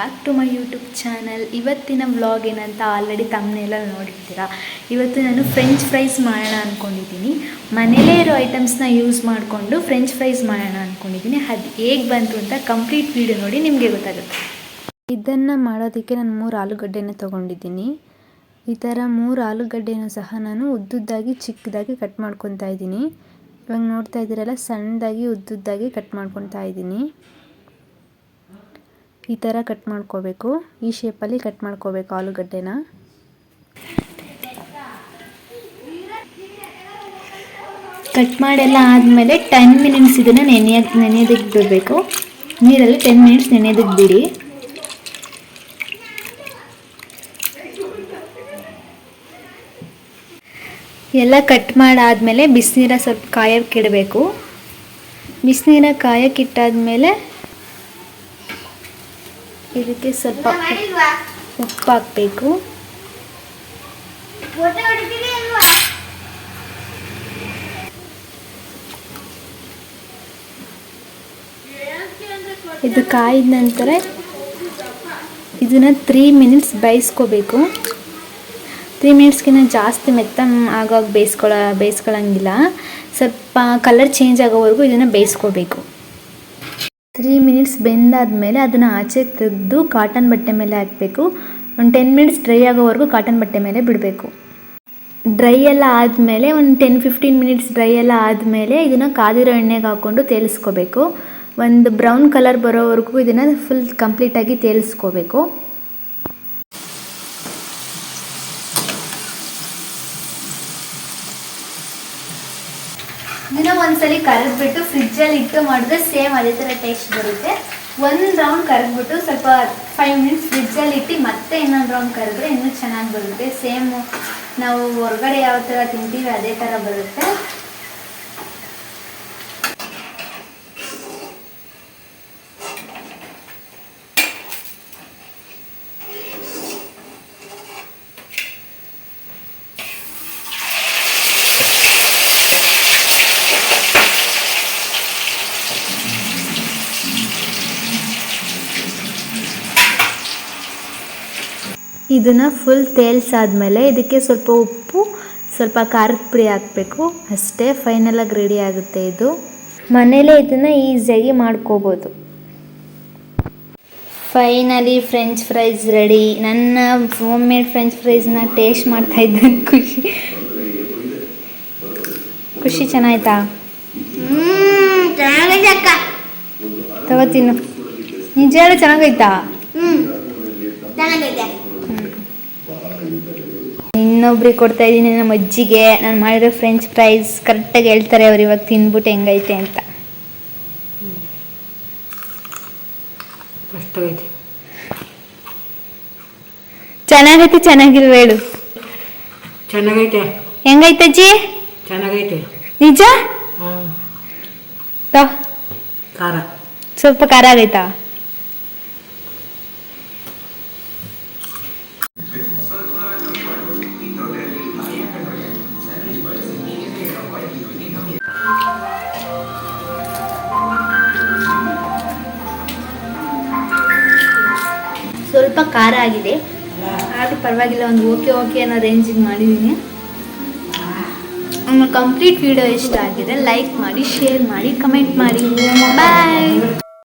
Back to my YouTube channel ಇವತ್ತಿನ vlog ಏನಂತ already ತಮ್ಮನೆಲ್ಲ ನೋಡಿರ್ತೀರ? ಇವತ್ತು ನಾನು ಫ್ರೆಂಚ್ ಫ್ರೈಸ್ ಮಾಡೋಣ ಅಂದ್ಕೊಂಡಿದ್ದೀನಿ ಮನೇಲೇ ಇರೋ ಐಟಮ್ಸ್ನ ಯೂಸ್ ಮಾಡಿಕೊಂಡು ಫ್ರೆಂಚ್ ಫ್ರೈಸ್ ಮಾಡೋಣ ಅಂದ್ಕೊಂಡಿದ್ದೀನಿ ಅದು ಹೇಗೆ ಬಂತು ಅಂತ ಕಂಪ್ಲೀಟ್ ವೀಡಿಯೋ ನೋಡಿ ನಿಮಗೆ ಗೊತ್ತಾಗುತ್ತೆ. ಇದನ್ನು ಮಾಡೋದಕ್ಕೆ ನಾನು ಮೂರು ಆಲೂಗಡ್ಡೆನ ತೊಗೊಂಡಿದ್ದೀನಿ. ಈ ಥರ ಮೂರು ಆಲೂಗಡ್ಡೆನೂ ಸಹ ನಾನು ಉದ್ದುದ್ದಾಗಿ ಚಿಕ್ಕದಾಗಿ ಕಟ್ ಮಾಡ್ಕೊತಾ ಇದ್ದೀನಿ. ಇವಾಗ ನೋಡ್ತಾ ಇದ್ದೀರಲ್ಲ, ಸಣ್ಣದಾಗಿ ಉದ್ದುದ್ದಾಗಿ ಕಟ್ ಮಾಡ್ಕೊತಾ ಇದ್ದೀನಿ. ಈ ಥರ ಕಟ್ ಮಾಡ್ಕೋಬೇಕು. ಈ ಶೇಪಲ್ಲಿ ಕಟ್ ಮಾಡ್ಕೋಬೇಕು ಆಲೂಗಡ್ಡೆನ. ಕಟ್ ಮಾಡೆಲ್ಲ ಆದಮೇಲೆ ಟೆನ್ ಮಿನಿಟ್ಸ್ ಇದನ್ನು ನೆನೆಯೋಕ್ಕೆ ನೆನೆಯೋದಕ್ಕೆ ಬಿಡಬೇಕು. ನೀರಲ್ಲಿ ಟೆನ್ ಮಿನಿಟ್ಸ್ ನೆನೆಯೋದಕ್ಕೆ ಬಿಡಿ. ಎಲ್ಲ ಕಟ್ ಮಾಡಾದಮೇಲೆ ಬಿಸಿನೀರ ಸ್ವಲ್ಪ ಕಾಯಕ್ಕೆ ಇಡಬೇಕು. ಬಿಸಿನೀರ ಕಾಯಕ್ಕೆ ಇಟ್ಟಾದ್ಮೇಲೆ ಇದಕ್ಕೆ ಸ್ವಲ್ಪ ಉಪ್ಪು ಹಾಕಬೇಕು ಇದು ಕಾಯಿದ ನಂತರ ಇದನ್ನು ತ್ರೀ ಮಿನಿಟ್ಸ್ ಬೇಯಿಸ್ಕೋಬೇಕು. ತ್ರೀ ಮಿನಿಟ್ಸ್ಗಿಂತ ಜಾಸ್ತಿ ಮೆತ್ತ ಆಗೋಗಿ ಬೇಯಿಸ್ಕೊಳ ಬೇಯಿಸ್ಕೊಳಂಗಿಲ್ಲ. ಸ್ವಲ್ಪ ಕಲರ್ ಚೇಂಜ್ ಆಗೋವರೆಗೂ ಇದನ್ನು ಬೇಯಿಸ್ಕೋಬೇಕು. ತ್ರೀ ಮಿನಿಟ್ಸ್ ಬೆಂದಾದಮೇಲೆ ಅದನ್ನು ಆಚೆ ತೆಗೆದು ಕಾಟನ್ ಬಟ್ಟೆ ಮೇಲೆ ಹಾಕಬೇಕು. ಒಂದು ಟೆನ್ ಮಿನಿಟ್ಸ್ ಡ್ರೈ ಆಗೋವರೆಗೂ ಕಾಟನ್ ಬಟ್ಟೆ ಮೇಲೆ ಬಿಡಬೇಕು. ಡ್ರೈ ಎಲ್ಲ ಆದಮೇಲೆ ಒಂದು ಟೆನ್ ಫಿಫ್ಟೀನ್ ಮಿನಿಟ್ಸ್ ಡ್ರೈ ಎಲ್ಲ ಆದಮೇಲೆ ಇದನ್ನು ಕಾದಿರೋ ಎಣ್ಣೆಗೆ ಹಾಕ್ಕೊಂಡು ತೇಲಿಸ್ಕೋಬೇಕು. ಒಂದು ಬ್ರೌನ್ ಕಲರ್ ಬರೋವರೆಗೂ ಇದನ್ನು ಫುಲ್ ಕಂಪ್ಲೀಟಾಗಿ ತೇಲಿಸ್ಕೋಬೇಕು. ಇದನ್ನ ಒಂದ್ಸಲಿ ಕರೆದ್ಬಿಟ್ಟು ಫ್ರಿಜ್ಜಲ್ಲಿ ಇಟ್ಟು ಮಾಡಿದ್ರೆ ಸೇಮ್ ಅದೇ ಥರ ಟೇಸ್ಟ್ ಬರುತ್ತೆ. ಒಂದು ರೌಂಡ್ ಕರೆದ್ಬಿಟ್ಟು ಸ್ವಲ್ಪ ಫೈವ್ ಮಿನಿಟ್ಸ್ ಫ್ರಿಜ್ಜಲ್ಲಿ ಇಟ್ಟು ಮತ್ತೆ ಇನ್ನೊಂದು ರೌಂಡ್ ಕರೆದ್ರೆ ಇನ್ನೂ ಚೆನ್ನಾಗಿ ಬರುತ್ತೆ. ಸೇಮ್ ನಾವು ಹೊರಗಡೆ ಯಾವ ಥರ ತಿಂತೀವಿ ಅದೇ ಥರ ಬರುತ್ತೆ. ಇದನ್ನು ಫುಲ್ ತೇಲ್ಸಾದ್ಮೇಲೆ ಇದಕ್ಕೆ ಸ್ವಲ್ಪ ಉಪ್ಪು ಸ್ವಲ್ಪ ಖಾರದ ಪುಡಿ ಹಾಕಬೇಕು. ಅಷ್ಟೇ ಫೈನಲಾಗಿ ರೆಡಿ ಆಗುತ್ತೆ ಇದು. ಮನೇಲೇ ಇದನ್ನು ಈಸಿಯಾಗಿ ಮಾಡ್ಕೋಬೋದು. ಫೈನಲಿ ಫ್ರೆಂಚ್ ಫ್ರೈಸ್ ರೆಡಿ ನನ್ನ ಹೋಮ್ ಮೇಡ್ ಫ್ರೆಂಚ್ ಫ್ರೈಸ್ನ ಟೇಸ್ಟ್ ಮಾಡ್ತಾ ಇದ್ದಾನೆ ಖುಷಿ. ಖುಷಿ ಚೆನ್ನಾಯ್ತಾ? ತಗೋತೀನಿ ನಿಜ ಹೇಳಿ ಚೆನ್ನಾಗೈತಾ? ಹ್ಮ್ ಚೆನ್ನಾಗೈತೆ. ಇನ್ನೊಬ್ರಿಗೆ ಕೊಡ್ತಾ ಇದ್ದೀನಿ ನಮ್ಮ ಅಜ್ಜಿಗೆ. ನಾನು ಮಾಡಿರೋ ಫ್ರೆಂಚ್ ಫ್ರೈಸ್ ಕರೆಕ್ಟಾಗಿ ಹೇಳ್ತಾರೆ ಅವ್ರು ಇವಾಗ ತಿಂದ್ಬಿಟ್ಟು ಹೆಂಗೈತೆ ಅಂತ. ಚೆನ್ನಾಗೈತೆ ಚೆನ್ನಾಗಿಲ್ವ ಹೇಳು ಚೆನ್ನಾಗೈತೆ. ಹೆಂಗೈತೆ ಅಜ್ಜಿ? ಚೆನ್ನಾಗೈತೆ. ನಿಜ? ಖಾರ. ಸ್ವಲ್ಪ ಖಾರ ಆಗೈತಾ? ಸ್ವಲ್ಪ ಖಾರ ಆಗಿದೆ. ಆದರೂ ಪರವಾಗಿಲ್ಲ, ಒಂದು ಓಕೆ ಓಕೆ ಅನ್ನೋ ರೇಂಜಿಗೆ ಮಾಡಿದ್ದೀನಿ ಕಂಪ್ಲೀಟ್ ವಿಡಿಯೋ ಇಷ್ಟ ಆಗಿದೆ ಲೈಕ್ ಮಾಡಿ ಶೇರ್ ಮಾಡಿ ಕಮೆಂಟ್ ಮಾಡಿ. ಬಾಯ್